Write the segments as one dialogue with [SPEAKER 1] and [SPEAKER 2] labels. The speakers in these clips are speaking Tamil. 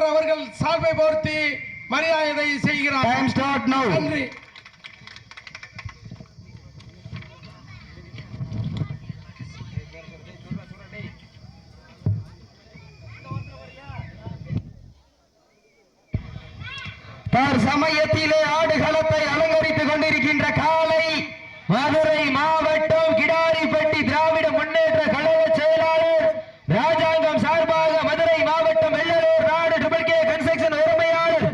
[SPEAKER 1] தலைவர் அவர்கள் சால்வை போர்த்தி மரியாதை செய்கிறார்.
[SPEAKER 2] டைம் ஸ்டார்ட் நவ்
[SPEAKER 1] நன்றி.
[SPEAKER 2] சமயத்திலே ஆடுகளத்தை அலங்கரித்துக் கொண்டிருக்கின்ற காலை மதுரை மாவட்டம் கிடாரிப்பட்டி திராவிட முன்னேற்ற கழக செயலாளர் ராஜாங்கம் சார்பாக மதுரை மாவட்டம் வெள்ளலூர் நாடு ட்ரிபிள் கே கன்ஸ்ட்ரக்ஷன் உரிமையாளர்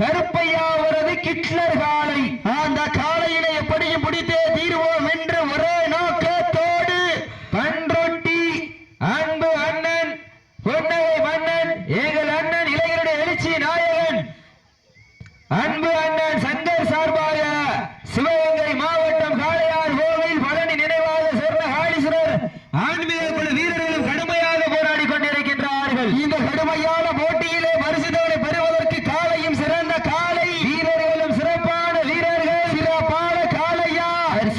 [SPEAKER 2] கருப்பையா அவரது கிட்லர் காலை அந்த காலையினை எப்படியும் பிடித்தே தீர்வோம் என்று ஒரே நோக்கத்தோடு பன்ரொட்டி அன்பு அண்ணன் பொன்னகை மன்னன் எங்கள் அண்ணன் இளைஞருடைய எழுச்சி நாயகன் அன்பு அண்ணன் சங்கர் சார்பாக சிவகங்கை மாவட்டம் காளையார் கோவில் பழனி நினைவாக சொர்ண காளீஸ்வரர் ஆன்மீக குழு வீரர்களும் கடுமையாக போராடி கொண்டிருக்கின்றார்கள் இந்த கடுமையான போட்டியிலே பரிசுதவனை பெறுவதற்கு காலையும் சிறந்த காலை வீரர்களும் சிறப்பான வீரர்கள் சிறப்பான காளையா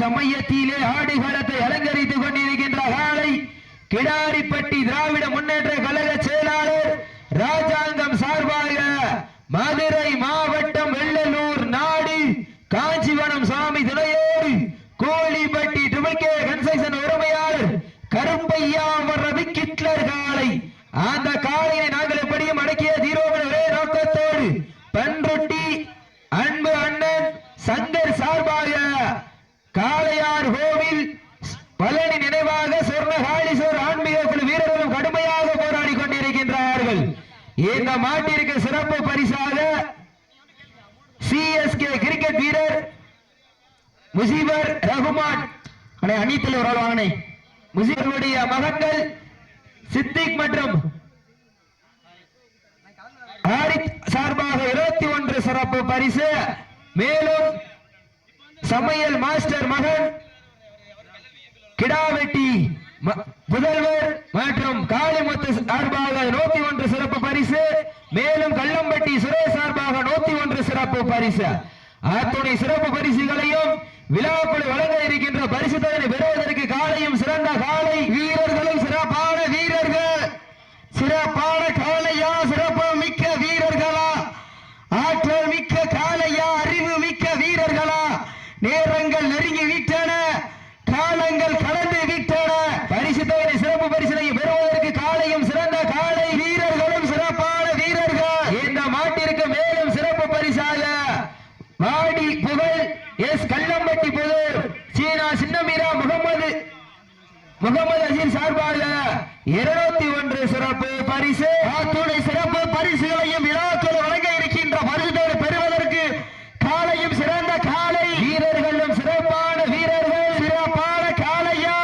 [SPEAKER 2] சமயத்திலே ஆடுகளத்தை அலங்கரித்துக் கொண்டிருக்கின்ற காலை கிடாரிப்பட்டி திராவிட முன்னேற்ற கழக செயலாளர் ராஜாங்கம் சார்பாக மதுரை மாவட்டம் வெள்ளலூர் நாடு காஞ்சிவனம் சாமி துணையோடு கோழிப்பட்டி டுபக்கே கன்ஸ்ட்ரக்ஷன் உரிமையாளர் கருப்பையா வர்றது கிட்லர் காளை அந்த காளையை நாங்கள் எப்படியும் அடக்கிய தீரோவின் ஒரே நோக்கத்தோடு பன்ருட்டி அன்பு அண்ணன் சங்கர் சார்பாக காளையார் கோவில் பழனி நினைவாக சொர்ண காளீஸ்வரர் ஆன்மீக குழு வீரர்களும் கடுமையாக போராடி கொண்டிருக்கின்றார்கள் இந்த மாட்டிற்கு சிறப்பு பரிசாக சிஎஸ்கே கிரிக்கெட் வீரர் முசீபர் ரகுமான் அண்ணே அணித்தில் ஒரு ஆள் வாங்கினே முசீபருடைய மகன்கள் சித்திக் மற்றும் சார்பாக இருபத்தி ஒன்று சிறப்பு பரிசு. மேலும் சமையல் மாஸ்டர் மகன் கிடாவெட்டி ம- முதல்வர் மற்றும் காளிமுத்து சார்பாக நூத்தி ஒன்று சிறப்பு பரிசு. மேலும் கள்ளம்பட்டி சுரேஷ் சார்பாக நூத்தி ஒன்று சிறப்பு பரிசு. அத்துணை சிறப்பு பரிசுகளையும் விழாக்குழு வழங்க இருக்கின்ற பரிசு தொகையை பெறுவதற்கு காலையும் சிறந்த காலை வீரர்களும் சிறப்பான வீரர்கள். சிறப்பான காலையா சிறப்பு மிக்க வீரர்களா ஆற்றல் மிக்க காலையா அறிவு மிக்க வீரர்களா நேரங்கள் நெருங்கி விட்டன காலங்கள் கடந்து விட்டன பரிசு தொகை சிறப்பு பரிசினை பெறுவதற்கு காலையும் சிறந்த காலை வீரர்களும் சிறப்பான வீரர்கள் இந்த மாட்டிற்கு மேலும் சிறப்பு பரிசாக வாடி புகழ் எஸ் கல்லம்பட்டி புகழ் சீனா சின்னமீரா முகமது முகமது அசீர் சார்பாக இருநூத்தி ஒன்று சிறப்பு பரிசு அத்துணை சிறப்பு பரிசுகளையும் விழாக்கள் வழங்க இருக்கின்ற பரிசுகளை பெறுவதற்கு காலையும் சிறந்த காலை வீரர்களும் சிறப்பான வீரர்கள் சிறப்பான காலையா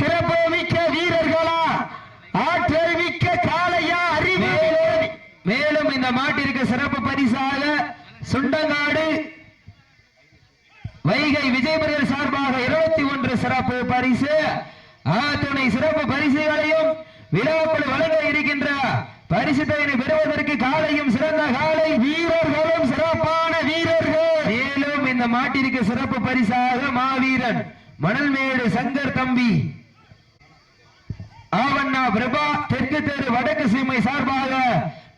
[SPEAKER 2] சிறப்பு மிக்க வீரர்களா ஆற்றல் மிக்க காலையா அறிவு மேலும் இந்த மாட்டிற்கு சிறப்பு பரிசாக சுண்டங்காடு வைகை விஜயபுரியர் சார்பாக இருபத்தி ஒன்று சிறப்பு பரிசு. ஆத்துணை சிறப்பு பரிசுகளையும் விழாக்குழு வழங்க இருக்கின்ற பரிசு தொகையை பெறுவதற்கு காலையும் சிறந்த காலை. வீரர்களும் சிறப்பான வீரர்கள். மேலும் இந்த மாட்டிற்கு சிறப்பு பரிசாக மாவீரன் மணல்மேடு சங்கர் தம்பி ஆவண்ணா பிரபா தெற்கு தெரு வடக்கு சீமை சார்பாக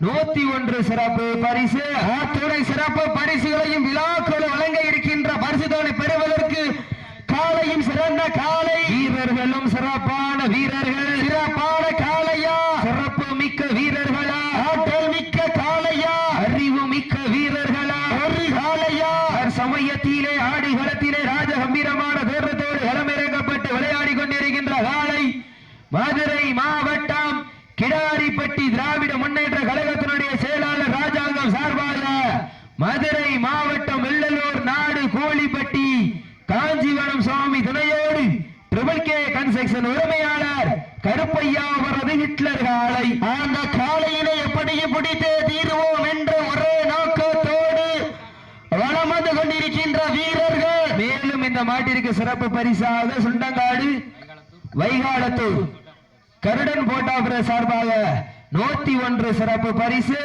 [SPEAKER 2] நூத்தி ஒன்று சிறப்பு பரிசு. அத்துணை சிறப்பு பரிசுகளையும் விழாக்களை வழங்க இருக்கின்ற பரிசுகளை பெறுவதற்கு காலையும் சிறந்த காலை வீரர்களும் சிறப்பான வீரர்கள். சிறப்பான காலையா சிறப்பு மிக்க வீரர்களா ஆற்றல் மிக்க காளையா அறிவு மிக்க வீரர்களா ஒரு காளையா சமயத்திலே ஆடிகளத்திலே ராஜகம்பீரமான தோற்றத்தோடு களமிறக்கப்பட்டு விளையாடி கொண்டிருக்கின்ற காளை மதுரை மாவட்டம் கிடாரிப்பட்டி திராவிட முன்னேற்ற கழகத்தினுடைய செயலாளர் ராஜாங்கம் சார்பாக மதுரை மாவட்டம் வெள்ளலூர் நாடு கோழிப்பட்டி காஞ்சிவனம் சுவாமி துணையோடு ட்ரிபிள் கே உரிமையாளர். கருப்பையா அவரது ஹிட்லர் காலை. அந்த காலையிலே எப்படியும் பிடித்து தீர்வோம் என்ற ஒரே நோக்கத்தோடு வளம் வந்து கொண்டிருக்கின்ற வீரர்கள். மேலும் இந்த மாட்டிற்கு சிறப்பு பரிசாக சுண்டங்காடு வைகாலத்தூர் கருடன் போட்டாபுர சார்பாக நூத்தி ஒன்று சிறப்பு பரிசு.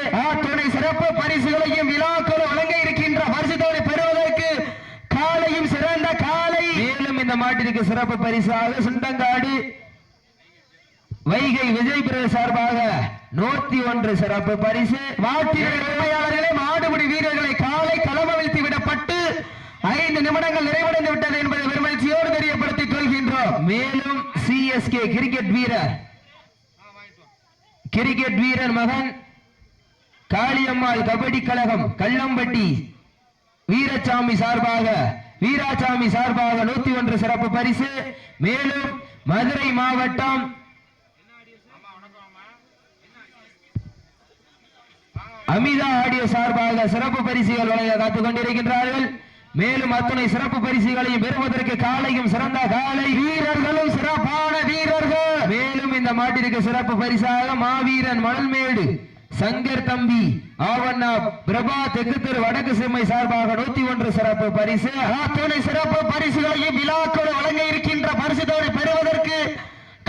[SPEAKER 2] துணை சிறப்பு பரிசுகளையும் விழாக்கள் வழங்க இருக்கின்ற பரிசுத்தோடு பெறுவதற்கு காலையும் சிறந்த காலை மேலும் இந்த மாட்டிற்கு சிறப்பு பரிசாக சுண்டங்காடி. வைகை விஜய் பிரதேச சார்பாக நூத்தி ஒன்று சிறப்பு பரிசு. மாட்டினுடைய மாடுபிடி வீரர்களை காலை களமவிழ்த்தி விடப்பட்டு ஐந்து நிமிடங்கள் நிறைவடைந்து விட்டது என்பதை பெருமகிழ்ச்சியோடு தெரியப்படுத்திக் கொள்கின்றோம். மேலும் சிஎஸ்கே கிரிக்கெட் வீரர் கிரிக்கெட் வீரர் மகன் காளியம்மாள் கபடி கழகம் கள்ளம்பட்டி வீரசாமி சார்பாக வீராசாமி சார்பாக நூத்தி ஒன்று சிறப்பு பரிசு. மேலும் மதுரை மாவட்டம் அமிதா ஆடியோ சார்பாக சிறப்பு பரிசுகள் வழங்க காத்துக் கொண்டிருக்கின்றார்கள். மேலும் அத்தனை சிறப்பு பரிசுகளையும் பெறுவதற்கு காலையும் சிறந்த காலை வீரர்களும் சிறப்பான வீரர்கள். மேலும் இந்த மாட்டிற்கு சிறப்பு பரிசாக மாவீரன் மணல்மேடு சங்கர் தம்பி ஆவண்ணா பிரபா தெற்கு தெரு வடக்கு சிம்மை சார்பாக நூத்தி ஒன்று சிறப்பு பரிசு. துணை சிறப்பு பரிசுகளையும் விழாக்கள் வழங்க இருக்கின்ற பரிசுத்தோடு பெறுவதற்கு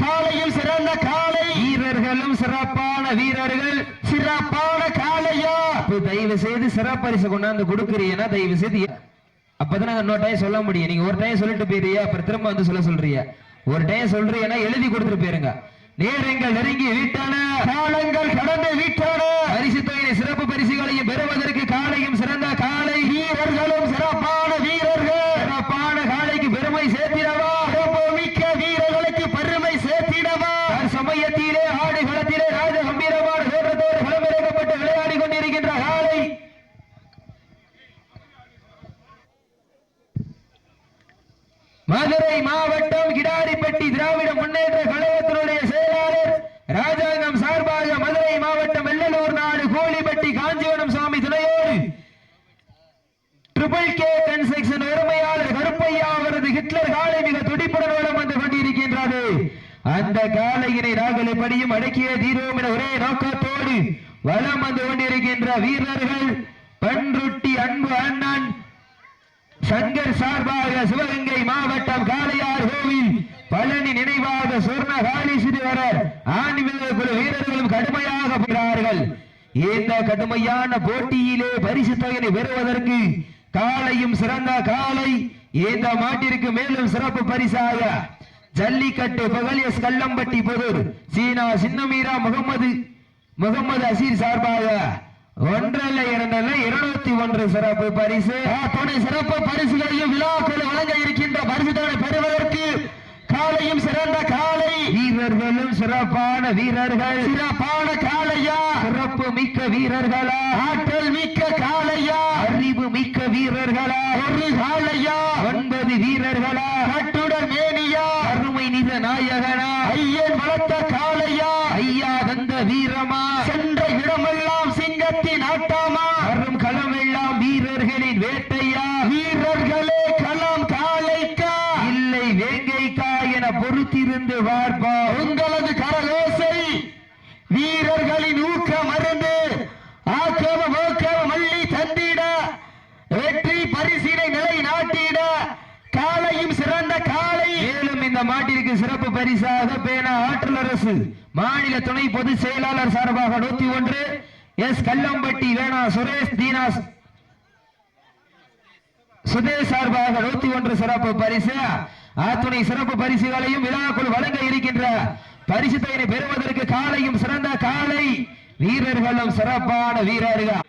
[SPEAKER 2] காலையும் சிறந்த காலை. வீரர்களும் சிறப்பான வீரர்கள். சிறப்பான காலையா தயவு செய்து சிறப்பரிசு கொண்டாந்து கொடுக்குறீங்கன்னா தயவு செய்து அப்பதான் நாங்க இன்னொரு டைம் சொல்ல முடியும். நீங்க ஒரு டைம் சொல்லிட்டு போயிருங்க அப்புறம் திரும்ப வந்து சொல்ல சொல்றியா ஒரு டைம் சொல்றீங்கன்னா எழுதி கொடுத்துட்டு போயிருங்க. நேரங்கள் நெருங்கி விட்டன காலங்கள் கடந்து விட்டன பரிசு தொகையை சிறப்பு பரிசுகளையும் பெறுவதற்கு காலையும் சிறந்த காலை வீரர்களும் சிறப்பான வீரர்கள் சிறப்பான காலைக்கு பெருமை சேர்த்திடவா சிறப்பு மிக்க வீரர்களுக்கு பெருமை சேர்த்திடவா சமயத்திலே ஆடு களத்திலே ராஜ கம்பீரமான தோற்றத்தோடு களமிறக்கப்பட்டு விளையாடி கொண்டிருக்கின்ற காலை மதுரை மாவட்டம் கிடாரிப்பட்டி திராவிட முன்னேற்ற கழகத்தினுடைய செயலாளர் ராஜாங்கம் சார்பாக மதுரை மாவட்டம் வெள்ளலூர் நாடு கோழிப்பட்டி காஞ்சிவரம் சுவாமி துணையோடு ட்ரிபிள் கே கன்ஸ்ட்ரக்ஷன் உரிமையாளர் கருப்பையா அவரது ஹிட்லர் காலை மிக துடிப்புடன் வளம் வந்து அந்த காலையினை நாங்கள் எப்படியும் அடக்கிய தீர்வோம் என ஒரே நோக்கத்தோடு வளம் வந்து கொண்டிருக்கின்ற வீரர்கள் பன்ருட்டி அன்பு அண்ணன் சங்கர் சார்பாக சிவகங்கை மாவட்டம் காளையார் கோவில் பழனி நினைவாக சொர்ண காலி சிறுவரர் ஆன்மீக குழு வீரர்களும் கடுமையாக போகிறார்கள். இந்த கடுமையான போட்டியிலே பரிசு தொகையை பெறுவதற்கு காலையும் சிறந்த காலை இந்த மாட்டிற்கு மேலும் சிறப்பு பரிசாக ஜல்லிக்கட்டு பகலியஸ் கல்லம்பட்டி புதூர் சீனா சின்னமீரா முகமது முகமது அசீர் சார்பாக ஒன்றல்ல இரண்டல்ல இருநூத்தி ஒன்று சிறப்பு பரிசு. துணை சிறப்பு பரிசுகளையும் விழாக்களை வழங்க இருக்கின்ற பரிசு தொகை பெறுவதற்கு காலையும் சிறந்த காலை. வீரர்களும் சிறப்பான வீரர்கள். சிறப்பான காளையா சிறப்பு மிக்க வீரர்களா. ஆற்றல் மிக்க காளையா அறிவு மிக்க வீரர்களா. ஒரு காளையா ஒன்பது வீரர்களா. கட்டுடல் மேனியா. அருமை நித நாயகனா. ஐயன் வளர்த்த காளையா ஐயா தந்த வீரமா. சென்ற இடமெல்லாம் சிங்கத்தின் ஆட்டாமா வரும் களமெல்லாம் வீரர்களின் வேட்டையா வீரர்களே களம் காளைக்கா இல்லை வேங்கைக்கா என பொறுத்திருந்து உங்களது கரகோசை வீரர்களின் ஊக்க மருந்து ஆக்கம மோக்கம மல்லி தந்திட வெற்றி பரிசீலை நிலை நாட்டிட காலையும் சிறந்த காலை மேலும் இந்த மாட்டிற்கு சிறப்பு பரிசாக பேன ஆற்றல் அரசு மாநில துணை பொதுச் செயலாளர் சார்பாக நூத்தி ஒன்று எஸ் கல்லம்பட்டி வேணா சுரேஷ் தீனாஸ் சுதேஷ் சார்பாக நூத்தி ஒன்று சிறப்பு பரிசு. அத்துணை சிறப்பு பரிசுகளையும் விழாக்குள் வழங்க இருக்கின்ற பரிசு தொகையை பெறுவதற்கு காலையும் சிறந்த காலை. வீரர்களும் சிறப்பான வீரர்கள்.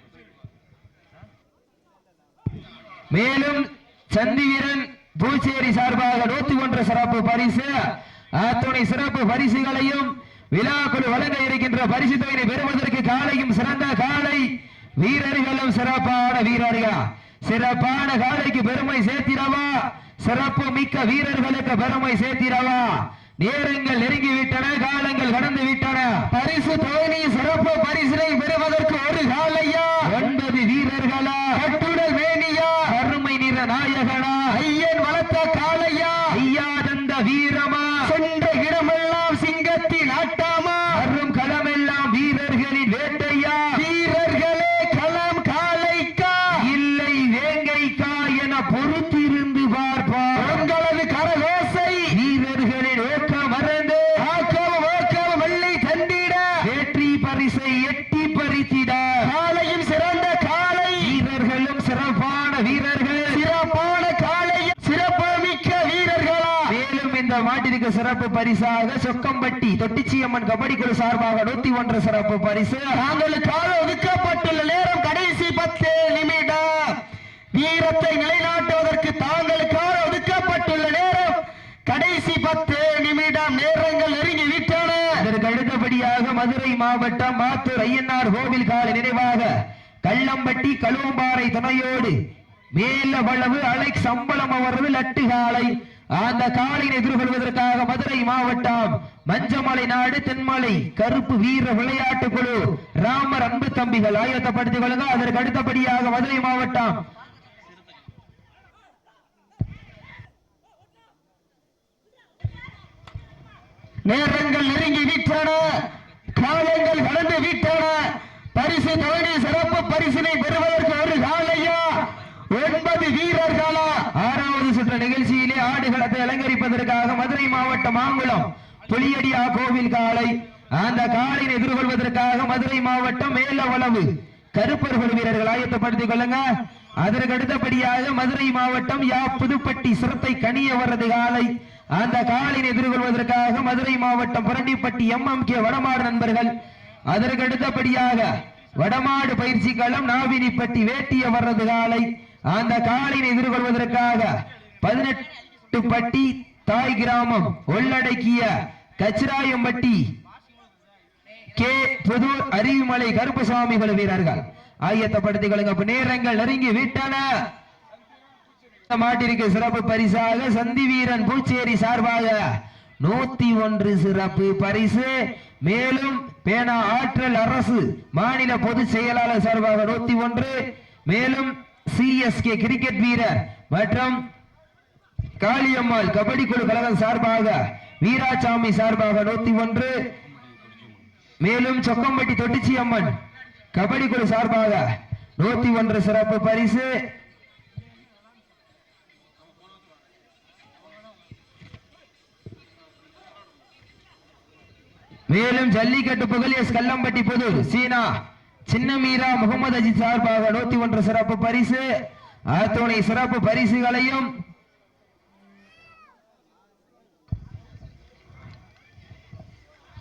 [SPEAKER 2] மேலும் சந்தி வீரன் பூச்சேரி சார்பாக நூத்தி ஒன்று சிறப்பு பரிசு. அத்துணை சிறப்பு பரிசுகளையும் விழாக்குழு வழங்க இருக்கின்ற பரிசு தொகையை பெறுவதற்கு காலையும் சிறந்த காலை. வீரர்களும் சிறப்பான வீரர்கள். சிறப்பான காலைக்கு பெருமை சேர்த்திடவா? சிறப்பு மிக்க வீரர்களுக்கு பெருமை சேர்த்திடவா? நேரங்கள் நெருங்கி விட்டன காலங்கள் கடந்து விட்டன பரிசு தோனி சிறப்பு பரிசினை பெறுவதற்கு ஒரு காலையா ஒன்பது வீரர்களா கட்டுடல் மேனியா அருமை நிற நாயகனா ஐயன் வளர்த்த காளையா ஐயா தந்த வீரமா சென்ற இடமெல்லாம் சிங்கத்தின் ஆட்டாமா அரும் களமெல்லாம் வீரர்களின் வேட்டையா வீரர்களே களம் காளைக்கா இல்லை வேங்கைக்கா என பொறுத்திருந்து பார்ப்பா உங்களது கரகோசை வீரர்களின் ஓக்கம் மறந்து ஆக்கம் ஓக்கம் வெள்ளை தந்திட வெற்றி பரிசை எட்டி பறித்திட காலையும் சிறந்த காலை வீரர்களும் சிறப்பான வீரர்கள் சிறப்பான காலை சிறப்பு மிக்க வீரர்களா மேலும் இந்த மாட்டிற்கு ஒன்று சிறப்பு பரிசாக சொக்கம்பட்டி தொட்டிச்சியம்மன் கபடி குழு சார்பாக நூத்தி ஒன்று சிறப்பு பரிசு. தாங்களுக்காக ஒதுக்கப்பட்டுள்ள நேரம் கடைசி பத்து நிமிடம். வீரத்தை நிலைநாட்டுவதற்கு தாங்களுக்காக ஒதுக்கப்பட்டுள்ள நேரம் கடைசி பத்து நிமிடம். நேரங்கள் நெருங்கி விட்டன. அதற்கு அடுத்தபடியாக மதுரை மாவட்டம் மாத்தூர் ஐயனார் கோவில் கால நினைவாக கள்ளம்பட்டி கழுவம்பாறை துணையோடு மேல வளவு அலெக்ஸ் அம்பலம் அவரது லட்டு காலை அந்த காலையை எதிர்கொள்வதற்காக மதுரை மாவட்டம் மஞ்சமலை நாடு தென்மலை கருப்பு வீர விளையாட்டு குழு ராமர் அன்பு தம்பிகள் ஆயத்தப்படுத்திக் கொள்ளுங்க. அதற்கு அடுத்தபடியாக மதுரை மாவட்டம். நேரங்கள் நெருங்கி விட்டன. காலங்கள் கடந்து விட்டன. பரிசு தொகை சிறப்பு பரிசினை பெறுவதற்கு ஒரு காலையா ஒன்பது வீரர்களா ஆறாவது சுற்று நிகழ்ச்சியிலே ஆடுகளத்தை அலங்கரிப்பதற்காக மதுரை மாவட்டம் மாங்குளம் புலியடியா கோவில் காலை அந்த காலையை எதிர்கொள்வதற்காக மதுரை மாவட்டம் மேலவளவு. கருப்பர்கள் வீரர்கள் ஆயத்தப்படுத்திக் கொள்ளுங்க. அதற்கு அடுத்தபடியாக மதுரை மாவட்டம் யா புதுப்பட்டி சிறுத்தை கனிய வர்றது காலை அந்த காலினை எதிர்கொள்வதற்காக மதுரை மாவட்டம் புரண்டிப்பட்டி எம் எம் கே வடமாடு நண்பர்கள். அதற்கு அடுத்தபடியாக வடமாடு பயிற்சி களம் நாவினிப்பட்டி வேட்டிய வர்றது காலை அந்த காலினை எதிர்கொள்வதற்காக பதினெட்டு பட்டி தாய் கிராமம் உள்ளடக்கிய கச்சிராயம்பட்டி கே புதூர் அருவிமலை கருப்பசாமிகள் வீரர்கள். ஆயத்தப்படுத்திக் கொள்ளுங்க நேரங்கள் நெருங்கி விட்டன. மாட்டிற்கு சிறப்பு பரிசாக சந்தி வீரன் பூச்சேரி சார்பாக நூத்தி ஒன்று சிறப்பு பரிசு. மேலும் பேனா ஆற்றல் அரசு மாநில பொதுச் செயலாளர் சார்பாக நூத்தி ஒன்று. மேலும் சிஎஸ்கே கிரிக்கெட் வீரர் மற்றும் காளியம்மாள் கபடி குழு கழகம் சார்பாக வீராசாமி சார்பாக நூத்தி ஒன்று. மேலும் சொக்கம்பட்டி தொட்டிச்சி அம்மன் கபடி குழு சார்பாக நூத்தி ஒன்று சிறப்பு பரிசு. மேலும் ஜல்லிக்கட்டு புகழ் எஸ் கல்லம்பட்டி புதூர் சீனா. சின்ன மீரா முகமது அஜித் சார்பாக நூத்தி ஒன்று சிறப்பு பரிசு. அத்துணை சிறப்பு பரிசுகளையும்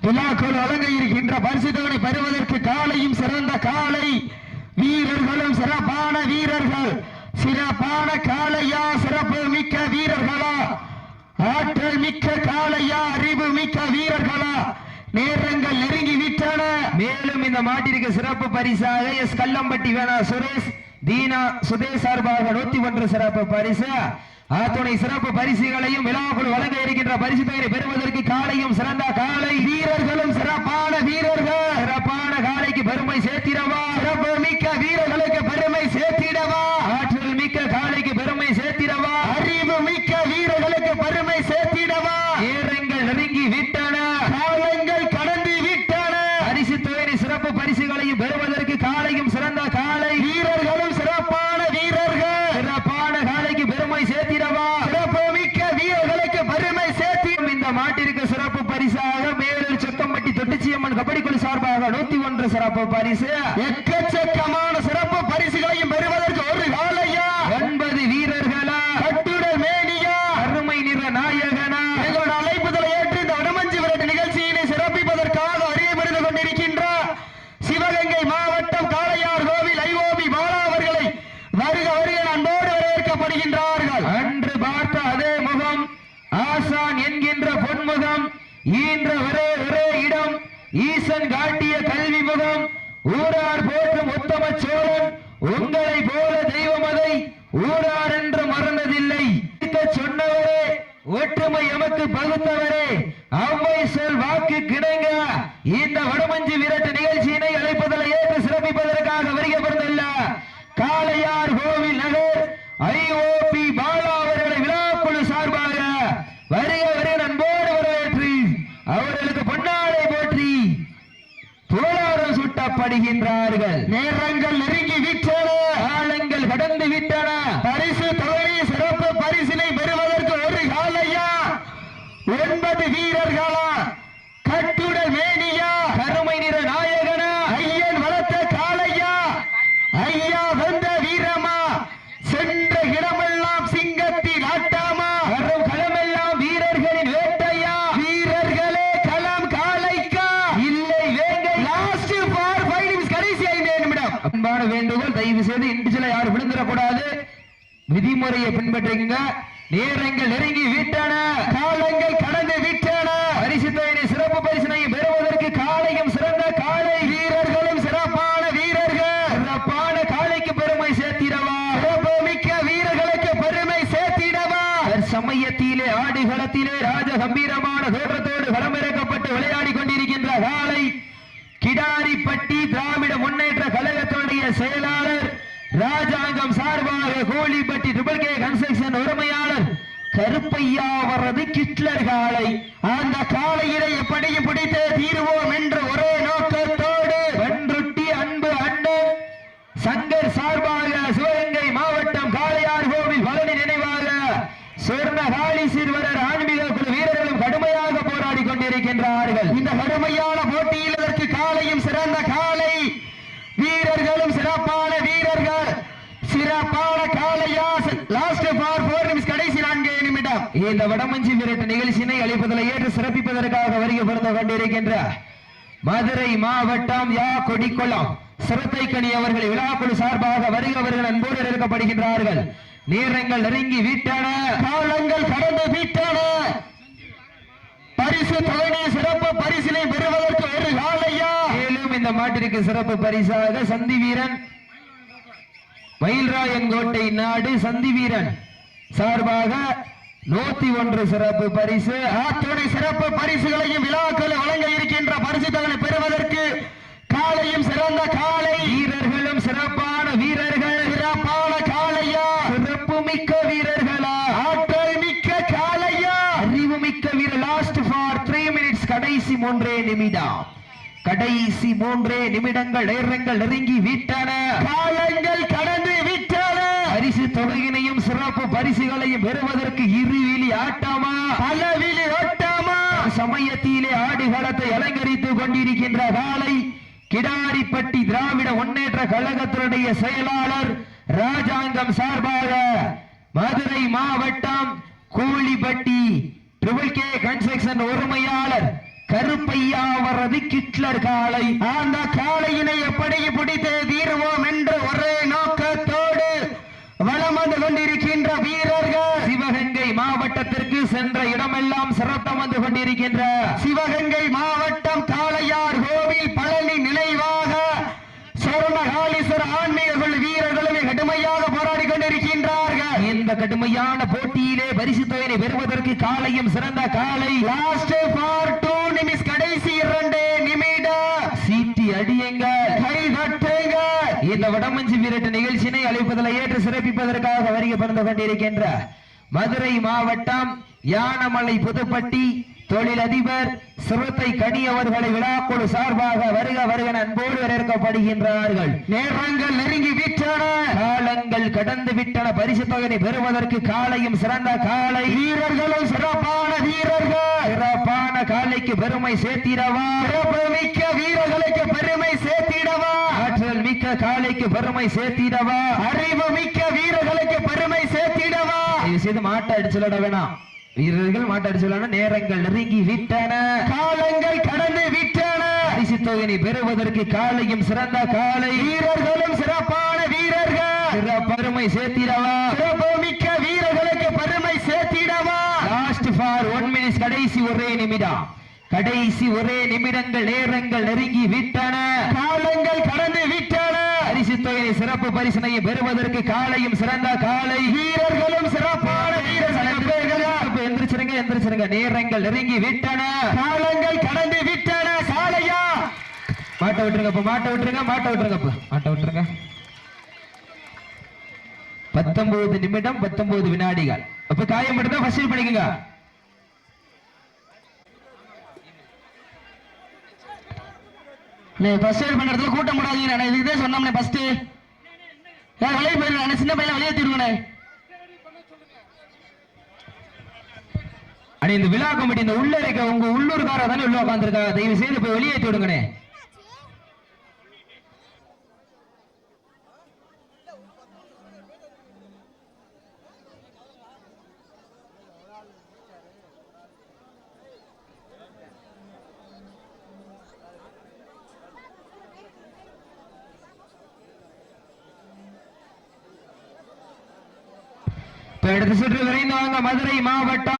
[SPEAKER 2] விழாக்கள் வழங்க இருக்கின்ற பரிசுத்தவனை பெறுவதற்கு காலையும் சிறந்த காலை. வீரர்களும் சிறப்பான வீரர்கள். சிறப்பான காலையா? சிறப்பு மிக்க வீரர்களா? ஆற்றல் மிக்க காளையா அறிவு மிக்க வீரர்களா? நேரங்கள் நெருங்கி விட்டன. மேலும் இந்த மாட்டிற்கு சிறப்பு பரிசாக எஸ் கல்லம்பட்டி வேணா சுரேஷ் தீனா சுதேஷ் சார்பாக நூத்தி ஒன்று சிறப்பு பரிசு. அத்துணை சிறப்பு பரிசுகளையும் விழாக்குள் வழங்க இருக்கின்ற பரிசு பெயரை பெறுவதற்கு காலையும் சிறந்த காலை வீரர்களும் சிறப்பான வீரர்கள். சிறப்பான காலைக்கு பெருமை சேர்த்திடவா? சிறப்பு மிக்க வீரர்களுக்கு பெருமை சேர்த்திடவா ஆற்றல் மிக்க காலைக்கு பெருமை சேர்த்திடவா அறிவு மிக்க வீரர்களுக்கு பெருமை சேர்த்திடவா நேரங்கள் நெருங்கி விட்டன காலங்கள் கடந்து விட்டன பரிசு தொகை சிறப்பு பரிசுகளையும் பெறுவதற்கு காலையும் சிறந்த காலை. வீரர்களும் சிறப்பான வீரர்கள். சிறப்பான காலைக்கு பெருமை சேர்த்திடவா? சிறப்பு மிக்க வீரர்களுக்கு பெருமை சேர்த்தி இந்த மாட்டிற்கு சிறப்பு பரிசாக மேலூர் சொக்கம்பட்டி தொட்டிச்சியம்மன் கபடி குழு சார்பாக நூத்தி ஒன்று சிறப்பு பரிசு. எக்கச்சக்கமான சிறப்பு பரிசுகளையும் பெறுவதற்கு ஒரு காலையா ஒன்பது வீரர்களா கட்டுடல் மேனியா அருமை நிற நாயகனா எங்களோட அழைப்புதலை ஏற்று இந்த வடமஞ்சி விரட்டு நிகழ்ச்சியினை சிறப்பிப்பதற்காக அறியப்படுந்து கொண்டிருக்கின்ற சிவகங்கை மாவட்டம் காளையார் கோவில் ஐஓபி பாலா அவர்களை வருக வருக அன்போடு வரவேற்கப்படுகின்றார்கள் அன்று பார்த்த அதே முகம் ஆசான் என்கின்ற பொன்முகம் ஈன்ற ஒரே ஒரே இடம் ஈசன் காட்டிய கல்வி முகம் ஊரார் போற்றும் உத்தம சோழன் உங்களை போல தெய்வம் அதை ஊரார் என்று மறந்ததில்லை. சொன்னவரே ஒற்றுமை எமக்கு பகுத்தவரே அவ்வை சொல் வாக்கு கிடைங்க? இந்த வடமஞ்சி விரட்டு நிகழ்ச்சியினை அழைப்பதில் ஏற்று சிறப்பிப்பதற்காக வருகப்படுதல்ல காளையார் கோவில் நகர் ஐஓபி பாலா அவர்களை விழாக்குழு சார்பாக வருக வருக அன்போடு வரவேற்று அவர்களுக்கு பொன்னாடை போற்றி புகழாரம் சுட்டப்படுகின்றார்கள் நேரங்கள் நெருங்கி விட்டன காலங்கள் கடந்து விட்டன. பரிசு தொகை சிறப்பு பரிசினை பெறுவதற்கு ஒரு காலையா? ஒன்பது வீரர்களா கட்டுடல் மேனியா கருமை நிற நாயகனா ஐயன் வளர்த்த காளையா ஐயா வந்த வீரமா சென்ற இடமெல்லாம் சிங்கத்தின் ஆட்டாமா வரும் களமெல்லாம் வீரர்களின் வேட்டையா அன்பான வேண்டுகோள் தயவு செய்து இண்டிவிஜுவலா யாரும் விழுந்துடக்கூடாது விதிமுறையை பின்பற்றுங்க. நேரங்கள் நெருங்கி விட்டன. காலங்கள் கடந்து விட்டன. பரிசு தொகையினை சிறப்பு பரிசினை பெறுவதற்கு காலையும் சிறந்த காலை. வீரர்களும் சிறப்பான வீரர்கள். சிறப்பான காலைக்கு பெருமை சேர்த்திடவா. சிறப்பு மிக்க வீரர்களுக்கு பெருமை சேர்த்திடவா. சமயத்திலே ஆடுகளத்திலே ராஜ கம்பீரமான தோற்றத்தோடு களமிறக்கப்பட்டு விளையாடி கொண்டிருக்கின்ற காலை. கிடாரிப்பட்டி திராவிட முன்னேற்ற கழகத்தினுடைய செயலாளர் ராஜாங்கம் சார்பாக கோழிப்பட்டி ட்ரிபிள் கே கன்ஸ்ட்ரக்ஷன் உரிமையாளர் கருப்பையா வர்றது கிட்லர் காலை. அந்த காலையினை எப்படியும் பிடித்தே தீருவோம் என்று ஒரே நோ வென்றுட்டி அன்பு அண்ணன் சங்கர் சார்பாக சிவகங்கை மாவட்டம் காளையார் கோவில் பழனி நினைவாக சொர்ண காளி சிறுவரர் ஆன்மீக குழு வீரர்களும் கடுமையாக போராடி கொண்டிருக்கின்றார்கள் இந்த கடுமையான போட்டியில் இதற்கு காலையும் சிறந்த காலை வீரர்களும் சிறப்பான வீரர்கள் சிறப்பான காலையா லாஸ்ட் ஃபார் போர் நிமிஷம் கடைசி நான்கு நிமிடம் இந்த வடமஞ்சி விரட்டு நிகழ்ச்சியினை அளிப்பதில் ஏற்று சிறப்பிப்பதற்காக வருகை பிறந்து கொண்டிருக்கின்ற மதுரை மாவட்டம் யா கொடிக்குளம் சிரத்தை கனி அவர்கள் விழாக்குழு சார்பாக வருகிறவர்கள் அன்போடு இருக்கப்படுகின்றார்கள் நேரங்கள் நெருங்கி வீட்டான. காலங்கள் கடந்து வீட்டான. பரிசு தலைமை சிறப்பு பரிசினை பெறுவதற்கு ஒரு காலையா? மேலும் இந்த மாட்டிற்கு சிறப்பு பரிசாக சந்தி வீரன் மயில்ராயன்கோட்டை நாடு சந்தி வீரன் சார்பாக நூத்தி ஒன்று சிறப்பு பரிசு. அத்துணை சிறப்பு பரிசுகளையும் விழாக்களை வழங்க இருக்கின்ற பரிசு தொகை பெறுவதற்கு காலையும் சிறந்த காலை வீரர்களும் சிறப்பான வீரர்கள். சிறப்பான காலையா சிறப்பு மிக்க வீரர்களா? ஆற்றல் மிக்க காலையா அறிவு மிக்க வீரர். லாஸ்ட் ஃபார் த்ரீ மினிட்ஸ் கடைசி மூன்றே நிமிடம். கடைசி மூன்றே நிமிடங்கள் நேரங்கள் நெருங்கி விட்டன. காலங்கள் கடந்து பரிசு தொகையினையும் சிறப்பு பரிசுகளையும் பெறுவதற்கு இருவிழி ஆட்டமா? பலவிழி ஓட்டமா சமயத்திலே ஆடுகளத்தை அலங்கரித்துக் கொண்டிருக்கின்ற காலை கிடாரிப்பட்டி திராவிட முன்னேற்ற கழகத்தினுடைய செயலாளர் ராஜாங்கம் சார்பாக மதுரை மாவட்டம் கூலிப்பட்டி ட்ரிபிள் கே கன்ஸ்ட்ரக்ஷன் உரிமையாளர் கருப்பையா அவரது கிட்லர் காளை அந்த காளையினை எப்படி பிடித்து தீர்வோம் என்ற ஒரே நோக்கத்தோடு வலம் வந்து கொண்டிருக்கின்ற வீரர்கள் சிவகங்கை மாவட்டத்திற்கு சென்ற இடமெல்லாம் சிறப்பம் வந்து கொண்டிருக்கின்ற சிவகங்கை மாவட்டம் காளையார் கோவில் பழனி நினைவாக சொர்ணகாலீஸ்வர ஆன்மீக வீரர்களுமே கடுமையாக போராடி கொண்டிருக்கின்றார்கள். இந்த கடுமையான போட்டியிலே பரிசு தொகையை பெறுவதற்கு காலையும் சிறந்த காலை லாஸ்ட் ஃபார் டூ நிமிஷ் கடைசி இரண்டு நிமிடம். சீட்டி அடியுங்க கை தட்டு. இந்த வடமஞ்சி வீரட்டு நிகழ்ச்சியினை அழைப்பதில் ஏற்று சிறப்பிப்பதற்காக வருகை பிறந்து கொண்டிருக்கின்ற மதுரை மாவட்டம் யானமலை புதுப்பட்டி தொழிலதிபர் சிறுத்தை கனி அவர்களை விழாக்குழு சார்பாக வருக வருக அன்போடு வரவேற்கப்படுகின்றார்கள். நேரங்கள் நெருங்கி விட்டன. காலங்கள் கடந்து விட்டன. பரிசு தொகையை பெறுவதற்கு காலையும் சிறந்த காலை. வீரர்களும் சிறப்பான வீரர்கள். சிறப்பான காலைக்கு பெருமை சேர்த்திடவா? சிறப்பு மிக்க வீரர்களுக்கு பெருமை சேர்த்திடவா? மிக்க காலைக்கு பெருமை சேர்த்திடவா? அறிவு மிக்க வீரர்களுக்கு பெருமை சேர்த்திடவா? இது செய்து மாட்ட அடிச்சுட வேணாம். வீரர்கள் மாட்டடிச்சலான நேரங்கள் நெருங்கி விட்டன. காலங்கள் கடந்து விட்டன. பரிசு பெறுவதற்கு காலையும் சிறந்த காலை வீரர்களும் சிறப்பான வீரர்கள். சிறப்பு பெருமை சேர்த்திடவா? சிறப்பு மிக்க வீரர்களுக்கு பெருமை சேர்த்திடவா? லாஸ்ட் ஃபார் ஒன் மினிட்ஸ் கடைசி ஒரே நிமிடம். கடைசி ஒரே நிமிடங்கள் நேரங்கள் நெருங்கி விட்டன. காலங்கள் கடந்து விட்டன. தொகையை சிறப்பு பரிசனையை பெறுவதற்கு காலையும் சிறந்த காலை வீரர்களும் சிறப்பான வீரர்கள். எந்திரிச்சிருங்க எந்திரிச்சிருங்க. நேரங்கள் நெருங்கி விட்டன. காலங்கள் கடந்து விட்டன சாலையா? மாட்ட விட்டுருங்க மாட்ட விட்டுருங்க மாட்ட விட்டுருங்க மாட்ட விட்டுருங்க. பத்தொன்பது நிமிடம் பத்தொன்பது வினாடிகள். அப்ப காயம் மட்டும் ஃபர்ஸ்ட் பண்ணிக்கோங்க
[SPEAKER 3] ஃபர்ஸ்ட் எய்ட் பண்றதுல கூட்டம் போடாதீங்க நான். இதுக்கு தான் சொன்னோம்னே ஃபர்ஸ்ட் ஏன் வெளியே போயிருங்க சின்ன பையன் வெளியே தீருங்கண்ணே
[SPEAKER 2] அண்ணே இந்த விழா கமிட்டி இந்த உள்ள இருக்க உங்க உள்ளூர்கார தானே உள்ள உட்காந்துருக்கா தயவு செய்து போய் வெளியேற்றி விடுங்கண்ணே. அடுத்த சுற்று விரைந்து வந்த மதுரை மாவட்டம்